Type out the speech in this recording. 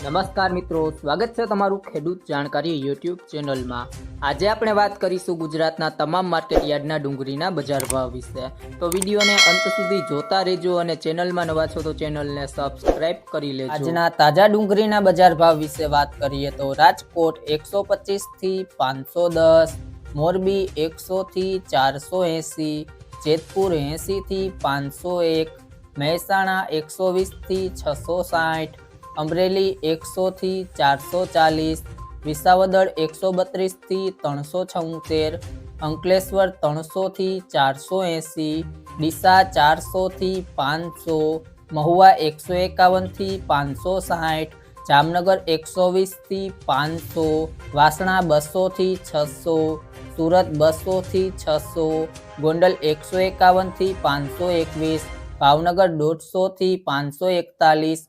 નમસ્કાર મિત્રો, સ્વાગત છે તમારું ખેડૂત જાણકારી યુટ્યુબ ચેનલમાં. આજે આપણે વાત કરીશું ગુજરાતના તમામ માર્કેટયાર્ડના ડુંગળીના બજાર ભાવ વિશે. તો વિડીયોને અંત સુધી જોતા રહેજો અને ચેનલમાં નવા છો તો ચેનલને સબસ્ક્રાઇબ કરી લેજો. આજના તાજા ડુંગળીના બજાર ભાવ વિશે વાત કરીએ તો રાજકોટ એકસો પચીસથી પાંચસો દસ, મોરબી એકસોથી ચારસો એંસી, જેતપુર એંસીથી પાંચસો એક, મહેસાણા એકસો વીસથી છસો સાઠ અમરેલી એકસોથી ચારસો ચાલીસ, વિસાવદર એકસો બત્રીસથી ત્રણસો છોતેર, અંકલેશ્વર ત્રણસોથી ચારસો એંસી, ડીસા ચારસોથી પાંચસો, મહુવા એકસો એકાવનથી પાંચસો સાઠ, જામનગર એકસો વીસથી પાંચસો, વાસણા બસોથી છસો, સુરત બસોથી છસો, ગોંડલ એકસો એકાવનથી પાંચસો એકવીસ, ભાવનગર દોઢસોથી પાંચસો એકતાલીસ